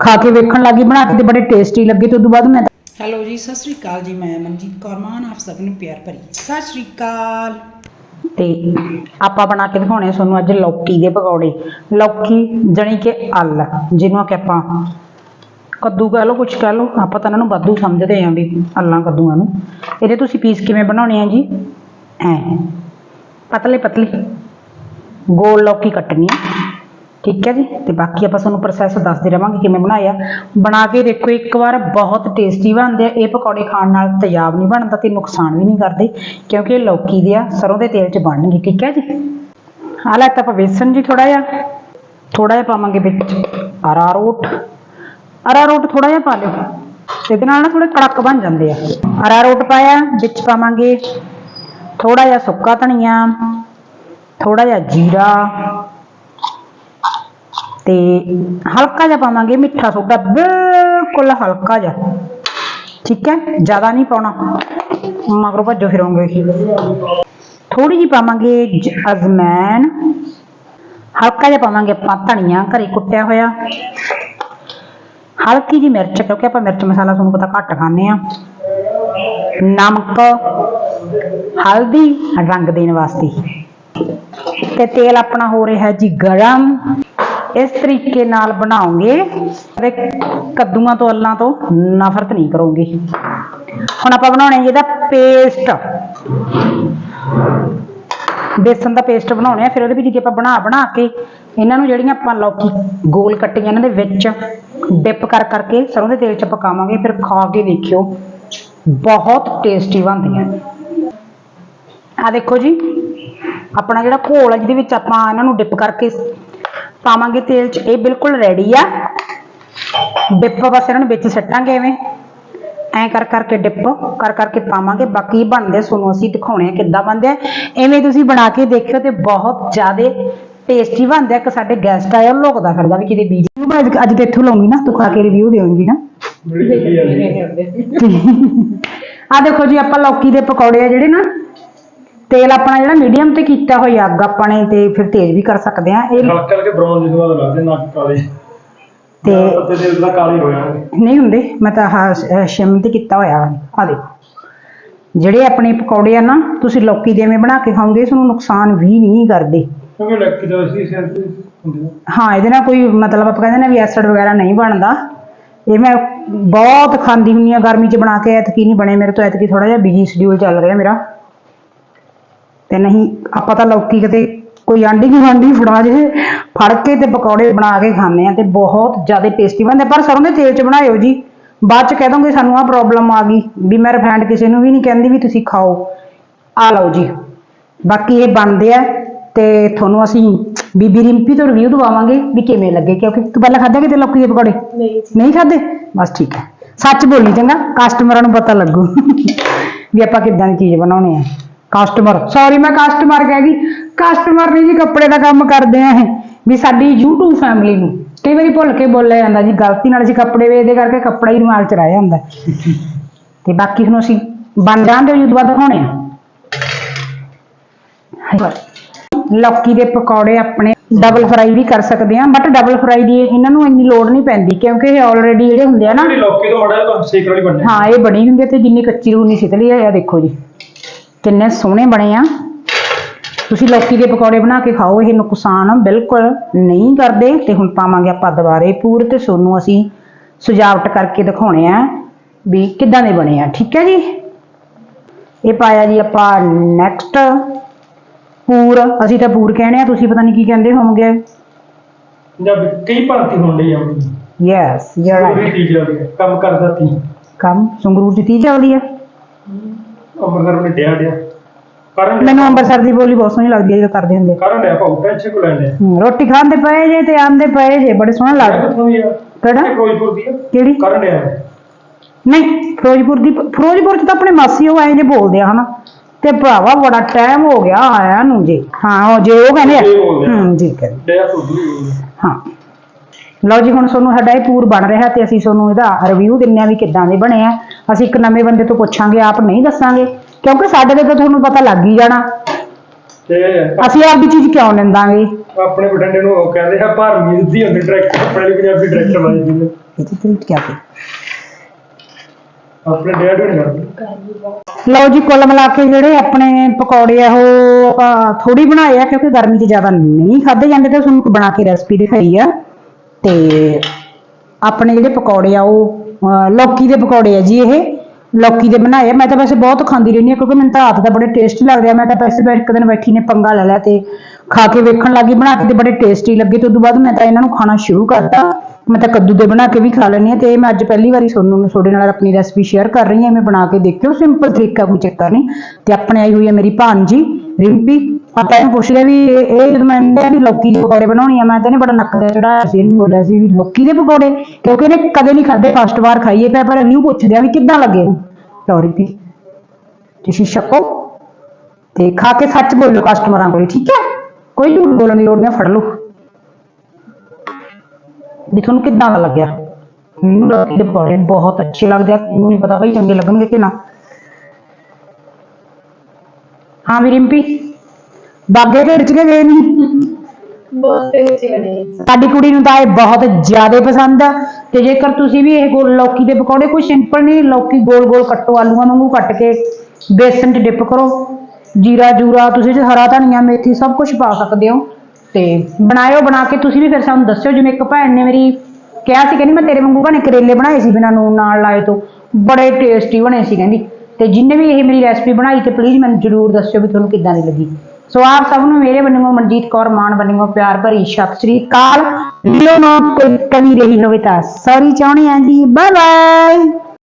ਖਾ ਕੇ ਵੇਖਣ ਲੱਗੀ ਬਣਾ ਕੇ ਤੇ ਬੜੇ ਟੇਸਟੀ ਲੱਗੇ ਤੇ ਉਦੋਂ ਬਾਅਦ ਮੈਂ ਹੈਲੋ ਜੀ ਸਤਿ ਸ੍ਰੀ ਅਕਾਲ ਜੀ ਮੈਂ ਮਨਜੀਤ ਕੌਰ ਮਾਨ ਆਪ ਸਭ ਨੂੰ ਪਿਆਰ ਭਰੀ। ਸਤਿ ਸ੍ਰੀ ਅਕਾਲ। ਤੇ ਆਪਾਂ ਬਣਾ ਕੇ ਦਿਖਾਉਣੇ ਆ ਤੁਹਾਨੂੰ ਅੱਜ ਲੌਕੀ ਦੇ ਪਕੌੜੇ। ਲੌਕੀ ਜਣੀ ਕਿ ਅਲ ਜਿਹਨੂੰ ਕਿ ਆਪਾਂ ਕੱਦੂ ਕਹਿ ਲਓ ਕੁਛ ਕਹਿ ਲਓ ਆਪਾਂ ਤਾਂ ਇਹਨਾਂ ਨੂੰ ਵਾਧੂ ਸਮਝਦੇ ਆਂ ਵੀ ਅੱਲਾਂ ਕੱਦੂਆਂ ਨੂੰ। ਇਹਦੇ ਤੁਸੀਂ ਪੀਸ ਕਿਵੇਂ ਬਣਾਉਣੇ ਆ ਜੀ? ਐ ਪਤਲੇ ਪਤਲੇ ਗੋਲ ਲੌਕੀ ਕੱਟਣੀ ਆ। ਠੀਕ ਹੈ ਜੀ? ਤੇ ਬਾਕੀ ਆਪਾਂ ਤੁਹਾਨੂੰ ਪ੍ਰੋਸੈਸ ਦੱਸਦੇ ਰਵਾਂਗੇ ਕਿਵੇਂ ਬਣਾਇਆ। ਬਣਾ ਕੇ ਦੇਖੋ, ਇੱਕ ਵਾਰ ਬਹੁਤ ਟੇਸਟੀ ਬਣਦੇ ਆ। ਇਹ ਪਕੌੜੇ ਖਾਣ ਨਾਲ ਤੇਜ਼ਾਬ ਨਹੀਂ ਬਣਦਾ ਤੇ ਨੁਕਸਾਨ ਵੀ ਨਹੀਂ ਕਰਦੇ, ਕਿਉਂਕਿ ਇਹ ਲੌਕੀ ਦੇ ਆ, ਸਰੋਂ ਦੇ ਤੇਲ 'ਚ ਬਣਨਗੇ, ਠੀਕ ਹੈ ਜੀ? ਹਾਲਾ ਤਾਂ ਆਪਾਂ ਵੇਸਣ ਜੀ ਥੋੜਾ ਜਿਹਾ। ਥੋੜਾ ਜਿਹਾ ਪਾਵਾਂਗੇ ਵਿੱਚ। ਅਰਾਰੋਟ ਅਰਾਰੋਟ ਥੋੜਾ ਜਿਹਾ ਪਾ ਲਿਓ। ਇਹਦੇ ਨਾਲ ਨਾ ਥੋੜੇ ਕੜਕ ਬਣ ਜਾਂਦੇ ਆ। ਅਰਾਰੋਟ ਪਾਇਆ, ਵਿੱਚ ਪਾਵਾਂਗੇ। ਥੋੜਾ ਜਿਹਾ ਸੁੱਕਾ ਧਨੀਆ। ਥੋੜਾ ਜਿਹਾ ਜੀਰਾ। ਤੇ ਹਲਕਾ ਜਿਹਾ ਪਾਵਾਂਗੇ ਮਿੱਠਾ ਸੋਡਾ ਬਿਲਕੁਲ ਹਲਕਾ ਜਿਹਾ ਠੀਕ ਹੈ ਜ਼ਿਆਦਾ ਨਹੀਂ ਪਾਉਣਾ ਮਗਰੋਂ ਭੱਜੋ ਫਿਰੋਂਗੇ ਥੋੜੀ ਜਿਹੀ ਪਾਵਾਂਗੇ ਜ- ਅਜਮੈਨ ਹਲਕਾ ਜਿਹਾ ਪਾਵਾਂਗੇ ਆਪਾਂ ਧਨੀਆ ਘਰੇ ਕੁੱਟਿਆ ਹੋਇਆ ਹਲਕੀ ਜਿਹੀ ਮਿਰਚ ਕਿਉਂਕਿ ਆਪਾਂ ਮਿਰਚ ਮਸਾਲਾ ਤੁਹਾਨੂੰ ਪਤਾ ਘੱਟ ਖਾਂਦੇ ਆ ਨਮਕ ਹਲਦੀ ਰੰਗ ਦੇਣ ਵਾਸਤੇ ਤੇ ਤੇਲ ਆਪਣਾ ਹੋ ਰਿਹਾ ਜੀ ਗਰਮ ਇਸ ਤਰੀਕੇ ਨਾਲ ਬਣਾਉਂਗੇ ਤੇ ਕੱਦੂਆਂ ਤੋਂ ਅੱਲਾਂ ਤੋਂ ਨਫ਼ਰਤ ਨਹੀਂ ਕਰੋਗੇ। ਹੁਣ ਆਪਾਂ ਬਣਾਉਣੇ ਜੀ ਪੇਸਟ ਬੇਸਨ ਦਾ ਪੇਸਟ ਬਣਾਉਣੇ ਆ, ਫਿਰ ਉਹਦੇ ਵਿੱਚ ਜੇ ਆਪਾਂ ਬਣਾ ਬਣਾ ਕੇ ਇਹਨਾਂ ਨੂੰ ਜਿਹੜੀਆਂ ਆਪਾਂ ਲੌਕੀ ਗੋਲ ਕੱਟੀਆਂ ਇਹਨਾਂ ਦੇ ਵਿੱਚ ਡਿਪ ਕਰ ਕਰਕੇ ਸਰੋਂ ਦੇ ਤੇਲ 'ਚ ਪਕਾਵਾਂਗੇ, ਫਿਰ ਖਾ ਕੇ ਦੇਖਿਓ ਬਹੁਤ ਟੇਸਟੀ ਬਣਦੀਆਂ। ਆ ਦੇਖੋ ਜੀ, ਆਪਣਾ ਜਿਹੜਾ ਘੋਲ ਹੈ ਜਿਹਦੇ ਵਿੱਚ ਆਪਾਂ ਇਹਨਾਂ ਨੂੰ ਡਿਪ ਕਰਕੇ ਪਾਵਾਂਗੇ ਤੇਲ 'ਚ। ਇਹ ਬਿਲਕੁਲ ਰੈਡੀ ਆ। ਡਿਪ ਬਸ ਇਹਨਾਂ ਨੂੰ ਵਿੱਚ ਸੱਟਾਂਗੇ ਐਵੇਂ। ਐ ਕਰ ਕਰਕੇ ਡਿਪ ਕਰ ਕਰਕੇ ਪਾਵਾਂਗੇ। ਬਾਕੀ ਬਣਦੇ ਤੁਹਾਨੂੰ ਅਸੀਂ ਦਿਖਾਉਣੇ ਆ ਕਿੱਦਾਂ ਬਣਦੇ ਆ। ਐਵੇਂ ਤੁਸੀਂ ਬਣਾ ਕੇ ਦੇਖਿਓ ਤੇ ਬਹੁਤ ਜ਼ਿਆਦੇ ਟੇਸਟੀ ਬਣਦੇ ਆ। ਇੱਕ ਸਾਡੇ ਗੈਸਟ ਆਇਆ ਉਹ ਲੁਕਦਾ ਫਿਰਦਾ ਵੀ ਕਿਤੇ ਵੀਡੀਓ ਮੈਂ ਅੱਜ- ਅੱਜ ਤੇ ਇੱਥੋਂ ਲਾਉਂਗੀ ਨਾ ਤੂੰ ਖਾ ਕੇ ਰਿਵਿਊ ਦੇਉਂਗੀ ਨਾ। ਆ ਦੇਖੋ ਜੀ ਆਪਾਂ ਲੌਕੀ ਦੇ ਪਕੌੜੇ ਆ ਜਿਹੜੇ ਨਾ। ਤੇਲ ਆਪਣਾ ਜਿਹੜਾ ਮੀਡੀਅਮ ਤੇ ਕੀਤਾ ਹੋਈ ਅੱਗ ਆਪਾਂ ਨੇ ਤੇ ਫਿਰ ਤੇਜ਼ ਵੀ ਕਰ ਸਕਦੇ ਆ ਇਹ ਹਲਕਾ ਹਲਕੇ ਬ੍ਰਾਊਨ ਜਿਹੇ ਸਵਾਦ ਲੱਗਦੇ ਨੱਕ ਕਾਲੇ। ਤੇ ਤੇ ਦਿਲ ਦਾ ਕਾਲੇ ਹੋ ਜਾਣਗੇ ਨਹੀਂ ਹੁੰਦੇ ਮੈਂ ਤਾਂ ਆਹ ਸ਼ਿਮ ਤੇ ਕੀਤਾ ਹੋਇਆ। ਆ ਦੇਖੋ। ਜਿਹੜੇ ਆਪਣੇ ਪਕੌੜੇ ਆ ਨਾ ਤੁਸੀਂ ਲੌਕੀ ਦੇ ਐਵੇਂ ਬਣਾ ਕੇ ਖਾਓਗੇ ਇਸ ਨੂੰ ਨੁਕਸਾਨ ਵੀ ਨਹੀਂ ਕਰਦੇ। ਕਿਉਂਕਿ ਲੱਕ ਦਾ ਸੀ ਸੈਂਸ ਹੁੰਦੇ ਆ। ਹਾਂ ਇਹਦੇ ਨਾਲ ਕੋਈ ਮਤਲਬ ਆਪਾਂ ਕਹਿੰਦੇ ਨੇ ਵੀ ਐਸਿਡ ਵਗੈਰਾ ਨਹੀਂ ਬਣਦਾ। ਇਹ ਮੈਂ ਬਹੁਤ ਖਾਂਦੀ ਹੁੰਦੀ ਆ ਗਰਮੀ 'ਚ ਬਣਾ ਕੇ ਐਤਕੀ ਨਹੀਂ ਬਣੇ ਮੇਰੇ ਤੋਂ ਐਤਕੀ ਥੋੜਾ ਜਿਹਾ ਬਿਜ਼ੀ ਸ਼ਡਿਊਲ ਚੱਲ ਰਿਹਾ ਮੇਰਾ। ਤੇ ਨਹੀਂ ਆਪਾਂ ਤਾਂ ਲੌਕੀ ਕਿਤੇ ਕੋਈ ਆਂਢੀ ਗੁਆਂਢੀ ਫੜਾ ਜੇ ਫੜ ਕੇ ਤੇ ਪਕੌੜੇ ਬਣਾ ਕੇ ਖਾਂਦੇ ਆ ਤੇ ਬਹੁਤ ਜ਼ਿਆਦਾ ਟੇਸਟੀ ਬਣਦੇ ਪਰ ਸਰੋਂ ਦੇ ਤੇਲ 'ਚ ਬਣਾਇਓ ਜੀ। ਬਾਅਦ 'ਚ ਕਹਿ ਦੋਗੇ ਸਾਨੂੰ ਆਹ ਪ੍ਰੋਬਲਮ ਆ ਗਈ ਵੀ ਮੈਂ ਰਿਫਾਈਂਡ ਕਿਸੇ ਨੂੰ ਵੀ ਨਹੀਂ ਕਹਿੰਦੀ ਵੀ ਤੁਸੀਂ ਖਾਓ। ਆ ਲਓ ਜੀ। ਬਾਕੀ ਇਹ ਬਣਦੇ ਆ ਤੇ ਤੁਹਾਨੂੰ ਅਸੀਂ ਬੀਬੀ ਰਿੰਪੀ ਤੋਂ ਰਿਵਿਊ ਦਵਾਵਾਂਗੇ ਵੀ ਕਿਵੇਂ ਲੱਗੇ ਕਿਉਂਕਿ ਤੂੰ ਪਹਿਲਾਂ ਖਾਧਾ ਕਿਤੇ ਲੌਕੀ ਦੇ ਪਕੌੜੇ? ਨਹੀਂ ਨਹੀਂ ਖਾਦੇ ਬਸ ਠੀਕ ਹੈ। ਸੱਚ ਬੋਲੀ ਚੰਗਾ ਕਸਟਮਰਾਂ ਨੂੰ ਪਤਾ ਲੱਗੂ ਵੀ ਆਪਾਂ ਕਿੱਦਾਂ ਦੀ ਚੀਜ਼ ਬਣਾਉਣੀ ਹੈ। ਕਸਟਮਰ ਸੌਰੀ ਮੈਂ ਕਸਟਮਰ ਕਹਿ ਗਈ। ਕਸਟਮਰ ਨਹੀਂ ਜੀ ਕੱਪੜੇ ਦਾ ਕੰਮ ਕਰਦੇ ਆ ਇਹ। ਵੀ ਸਾਡੀ YouTube ਫੈਮਿਲੀ ਨੂੰ ਕਈ ਵਾਰੀ ਭੁੱਲ ਕੇ ਬੋਲਿਆ ਜਾਂਦਾ ਜੀ ਗਲਤੀ ਨਾਲ ਅਸੀਂ ਕੱਪੜੇ ਵੇਚਦੇ ਕਰਕੇ ਕੱਪੜਾ ਹੀ ਰੁਮਾਲ ਚ ਰਹਿ ਜਾਂਦਾ। ਤੇ ਬਾਕੀ ਹੁਣ ਅਸੀਂ ਬਣ ਜਾਂਦੇ ਜਦੋਂ ਬਾਅਦ ਦਿਖਾਉਣੇ ਆ। ਲੌਕੀ ਦੇ ਪਕੌੜੇ ਆਪਣੇ ਡਬਲ ਫਰਾਈ ਵੀ ਕਰ ਸਕਦੇ ਆ ਬਟ ਡਬਲ ਫਰਾਈ ਦੀ ਇਹਨਾਂ ਨੂੰ ਇੰਨੀ ਲੋੜ ਨਹੀਂ ਪੈਂਦੀ ਕਿਉਂਕਿ ਇਹ ਆਲਰੇਡੀ ਜਿਹੜੇ ਹੁੰਦੇ ਆ ਨਾ। ਲੋਕੀ ਤੋਂ ਮੜਾ ਸੇਕ ਵਾਲੀ ਬਣਨੀ ਹਾਂ ਇਹ ਬਣੀ ਹੁੰਦੀ ਹੈ ਤੇ ਜਿੰਨੀ ਕੱਚੀ ਰੂਹ ਨਹੀਂ ਸਿੱਧਲੀ ਆ ਇਹ ਦੇਖੋ ਜੀ। ਕਿੰਨੇ ਸੋਹਣੇ ਬਣੇ ਆ। ਤੁਸੀਂ ਲੌਕੀ ਦੇ ਪਕੌੜੇ ਬਣਾ ਕੇ ਖਾਓ ਇਹ ਨੁਕਸਾਨ ਬਿਲਕੁਲ ਨਹੀਂ ਕਰਦੇ। ਤੇ ਹੁਣ ਪਾਵਾਂਗੇ ਆਪਾਂ ਦੁਬਾਰੇ ਪੂਰ ਤੇ ਸੋਨੂੰ ਅਸੀਂ ਸਜਾਵਟ ਕਰਕੇ ਦਿਖਾਉਣੇ ਆ ਵੀ ਕਿੱਦਾਂ ਦੇ ਬਣੇ ਆ। ਠੀਕ ਹੈ ਜੀ? ਇਹ ਪਾਇਆ ਜੀ ਆਪਾਂ ਨੈਕਸਟ ਪੂਰ। ਅਸੀਂ ਤਾਂ ਪੂਰ ਕਹਿੰਦੇ ਆ ਤੁਸੀਂ ਪਤਾ ਨਹੀਂ ਕੀ ਕਹਿੰਦੇ ਹੋਵੋਗੇ। ਜਦ ਕਈ ਹੋਣ ਲਈ ਆਉਂਦੀ ਯੈਸ ਯੂ ਰਾਈਟ ਕੰਮ ਕਰਦਾ ਤੀ ਕੰਮ ਸੰਗਰੂਰ ਚ ਤੀ ਚੱਲਦੀ ਆ। ਅੰਮ੍ਰਿਤਸਰ ਨੇ ਡਿਆ ਡਿਆ। ਕਰਨ ਮੈਨੂੰ ਅੰਮ੍ਰਿਤਸਰ ਦੀ ਬੋਲੀ ਬਹੁਤ ਸੋਹਣੀ ਲੱਗਦੀ ਹੈ ਜਦੋਂ ਕਰਦੇ ਹੁੰਦੇ। ਕਰਨ ਡਿਆ ਭਾਉ ਟੈਨਸ਼ਨ ਕੋ ਲੈਣੇ ਹਮ, ਰੋਟੀ ਖਾਂਦੇ ਪਏ ਜੇ ਤੇ ਆਂਦੇ ਪਏ ਜੇ ਬੜੇ ਸੋਹਣਾ ਲੱਗਦਾ। ਕਿੱਥੋਂ ਦੀ ਆ? ਕਿਹੜਾ? ਇਹ ਫਿਰੋਜ਼ਪੁਰ ਦੀ ਆ। ਕਿਹੜੀ? ਕਰਨ ਡਿਆ। ਨਹੀਂ ਫਿਰੋਜ਼ਪੁਰ ਦੀ ਫਿਰੋਜ਼ਪੁਰ ਚ ਤਾਂ ਆਪਣੇ ਮਾਸੀ ਉਹ ਐਂ ਜੇ ਬੋਲਦੇ ਆ ਹਨਾ। ਤੇ ਭਰਾਵਾ ਬੜਾ ਟਾਈਮ ਹੋ ਗਿਆ ਆਇਆ ਨੂੰ ਜੀ। ਹਾਂ ਉਹ ਜੇ ਉਹ ਕਹਿੰਦੇ ਆ। ਜੇ ਬੋਲਦੇ ਆ। ਜੀ ਡਿਆ ਹਾਂ। ਲਓ ਜੀ ਹੁਣ ਤੁਹਾਨੂੰ ਸਾਡਾ ਇਹ ਪੂਰ ਬਣ ਰਿਹਾ ਤੇ ਅਸੀਂ ਤੁਹਾਨੂੰ ਇਹਦਾ ਰਿਵਿਊ ਦਿੰਨੇ ਆ ਵੀ ਕਿੱਦਾਂ ਦੇ ਬਣੇ ਆ। ਅਸੀਂ ਇੱਕ ਨਵੇਂ ਬੰਦੇ ਤੋਂ ਪੁੱਛਾਂਗੇ ਆਪ ਨਹੀਂ ਦੱਸਾਂਗੇ ਕਿਉਂਕਿ ਸਾਡੇ ਤੇ ਤਾਂ ਤੁਹਾਨੂੰ ਪਤਾ ਲੱਗ ਹੀ ਜਾਣਾ। ਤੇ ਅਸੀਂ ਆਪਦੀ ਚੀਜ਼ ਕਿਉਂ ਲੈਂਦਾਂਗੇ ਆਪਣੇ ਬਠਿੰਡੇ ਨੂੰ ਉਹ ਕਹਿੰਦੇ ਆ ਭਾਰਮੀ ਦੀ ਹੁੰਦੀ ਡਾਇਰੈਕਟਰ ਆਪਣੇ ਲਈ ਪੰਜਾਬੀ ਡਾਇਰੈਕਟਰ ਬਣਾਈ ਦੀ ਇਹਦੇ ਤੇ ਕੀ ਆ ਆਪਣੇ ਡੈਡ ਨਹੀਂ ਕਰਦੇ ਲਓ ਜੀ ਕੁੱਲ ਮਿਲਾ ਕੇ ਜਿਹੜੇ ਆਪਣੇ ਪਕੌੜੇ ਆ ਉਹ ਆਪਾਂ ਥੋੜੀ ਬਣਾਏ ਆ ਕਿਉਂਕਿ ਗਰਮੀ 'ਚ ਜ਼ਿਆਦਾ ਨਹੀਂ ਖਾਦੇ ਜਾਂਦੇ ਤੇ ਤੁਹਾਨੂੰ ਬਣਾ ਕੇ ਰੈਸਪੀ ਦਿਖਾਈ ਆ। ਤੇ ਆਪਣੇ ਜਿਹੜੇ ਪਕੌੜੇ ਆ ਉਹ ਅਹ, ਲੌਕੀ ਦੇ ਪਕੌੜੇ ਆ ਜੀ ਇਹ। ਲੌਕੀ ਦੇ ਬਣਾਏ ਆ। ਮੈਂ ਤਾਂ ਵੈਸੇ ਬਹੁਤ ਖਾਂਦੀ ਰਹਿੰਦੀ ਆ ਕਿਉਂਕਿ ਮੈਨੂੰ ਤਾਂ ਹੱਥ ਦਾ ਬੜੇ ਟੇਸਟੀ ਲੱਗਦੇ ਆ ਮੈਂ ਤਾਂ ਵੈਸੇ ਬੈਠ ਇੱਕ ਦਿਨ ਬੈਠੀ ਨੇ ਪੰਗਾ ਲੈ ਲਿਆ ਤੇ ਖਾ ਕੇ ਵੇਖਣ ਲੱਗੀ ਬਣਾ ਕੇ ਤੇ ਬੜੇ ਟੇਸਟੀ ਲੱਗੇ। ਤੇ ਉਦੋਂ ਬਾਅਦ ਮੈਂ ਤਾਂ ਇਹਨਾਂ ਨੂੰ ਖਾਣਾ ਸ਼ੁਰੂ ਕਰਤਾ। ਮੈਂ ਤਾਂ ਕੱਦੂ ਦੇ ਬਣਾ ਕੇ ਵੀ ਖਾ ਲੈਣੀ ਆ ਤੇ ਇਹ ਮੈਂ ਅੱਜ ਪਹਿਲੀ ਵਾਰੀ ਤੁਹਾਨੂੰ ਤੁਹਾਡੇ ਨਾਲ ਆਪਣੀ ਰੈਸਪੀ ਸ਼ੇਅਰ ਕਰ ਰਹੀ ਹਾਂ ਮੈਂ ਬਣਾ ਕੇ ਦੇਖਿਓ ਸਿੰਪਲ ਤਰੀਕਾ ਕੋਈ ਚੱਕਰ ਨਹੀਂ। ਤੇ ਆਪਣੇ ਆਈ ਹੋਈ ਹੈ ਮੇਰੀ ਭਾਣਜੀ, ਰਿੰਪੀ। ਆਪਾਂ ਨੂੰ ਪੁੱਛ ਲਿਆ ਵੀ ਇਹ ਇਹ ਜਦੋਂ ਮੈਂ ਕਹਿੰਦੀ ਵੀ ਲੌਕੀ ਦੇ ਪਕੌੜੇ ਬਣਾਉਣੀ ਆ, ਮੈਂ ਤਾਂ ਨਹੀਂ ਬੜਾ ਨੱਕ ਦਾ ਚੜਾਇਆ ਸੀ, ਇਹਨੂੰ ਬੋਲਿਆ ਸੀ ਵੀ ਲੌਕੀ ਦੇ ਪਕੌੜੇ, ਕਿਉਂਕਿ ਇਹਨੇ ਕਦੇ ਨਹੀਂ ਖਾਦੇ ਫਸਟ ਵਾਰ ਖਾਈਏ ਪਿਆ ਪਰ ਰਿਵਿਊ ਪੁੱਛਦੇ ਆ ਵੀ ਕਿੱਦਾਂ ਲੱਗੇ। ਲਓ ਰਿੰਪੀ ਤੁਸੀਂ ਛਕੋ ਤੇ ਖਾ ਕੇ ਸੱਚ ਬੋਲੋ ਕਸਟਮਰਾਂ ਕੋਲ, ਠੀਕ ਹੈ? ਕੋਈ ਝੂਠ ਬੋਲਣ ਦੀ ਲੋੜ ਨਹੀਂ, ਫੜ ਲਓ। ਵੀ ਤੁਹਾਨੂੰ ਕਿੱਦਾਂ ਦਾ ਲੱਗਿਆ। ਮੈਨੂੰ ਦੇ ਪਕੌੜੇ ਬਹੁਤ ਅੱਛੇ ਲੱਗਦੇ ਆ। ਮੈਨੂੰ ਨਹੀਂ ਪਤਾ ਭਾਈ ਚੰਗੇ ਲੱਗਣਗੇ ਕਿ ਨਾ। ਹਾਂ ਵੀ ਰਿੰਪੀ ਬਾਗੇ ਢੇੜ ਚ ਗਏ ਨਹੀਂ। ਸਾਡੀ ਕੁੜੀ ਨੂੰ ਤਾਂ ਇਹ ਬਹੁਤ ਜ਼ਿਆਦਾ ਪਸੰਦ ਆ। ਤੇ ਜੇਕਰ ਤੁਸੀਂ ਵੀ ਇਹ ਗੋਲ ਲੌਕੀ ਦੇ ਪਕੌੜੇ ਕੋਈ ਸਿੰਪਲ ਨਹੀਂ ਲੌਕੀ ਗੋਲ ਗੋਲ ਕੱਟੋ ਆਲੂਆਂ ਵਾਂਗੂ ਕੱਟ ਕੇ ਬੇਸਨ 'ਚ ਡਿਪ ਕਰੋ। ਜੀਰਾ ਜੂਰਾ ਤੁਸੀਂ ਜੇ ਹਰਾ ਧਨੀਆ ਮੇਥੀ ਸਭ ਕੁਝ ਪਾ ਸਕਦੇ ਹੋ। ਤੇ ਬਣਾਇਓ, ਬਣਾ ਕੇ ਤੁਸੀਂ ਵੀ ਫਿਰ ਸਾਨੂੰ ਦੱਸਿਓ। ਜਿਵੇਂ ਇੱਕ ਭੈਣ ਨੇ ਮੇਰੀ ਕਿਹਾ ਸੀ, ਕਹਿੰਦੀ ਮੈਂ ਤੇਰੇ ਵਾਂਗੂ ਬਣੇ ਕਰੇਲੇ ਬਣਾਏ ਸੀ ਬਿਨਾਂ ਨੂਨ ਨਾਲ ਲਾਏ ਤੋਂ। ਬੜੇ ਟੇਸਟੀ ਬਣੇ ਸੀ, ਕਹਿੰਦੀ। ਤੇ ਜਿੰਨੇ ਵੀ ਇਹ ਮੇਰੀ ਰੈਸਪੀ ਬਣਾਈ ਤੇ ਪਲੀਜ਼ ਮੈਨੂੰ ਜਰੂਰ ਦੱਸਿਓ ਵੀ ਤੁਹਾਨੂੰ ਕਿੱਦਾਂ ਦੀ ਲੱਗੀ। ਸੋ ਆਪ ਸਭ ਨੂੰ ਮੇਰੇ ਵੱਲੋਂ ਮਨਜੀਤ ਕੌਰ, ਮਾਨ ਵੱਲੋਂ ਪਿਆਰ ਭਰੀ ਸਤਿ ਸ੍ਰੀ ਅਕਾਲ। ਵੀਡੀਓ ਨੂੰ ਕੋਈ ਕਮੀ ਰਹੀ ਹੋਵੇ ਤਾਂ। ਸੌਰੀ ਚਾਹੁੰਦੇ ਹਾਂ ਬਾਏ ਬਾਏ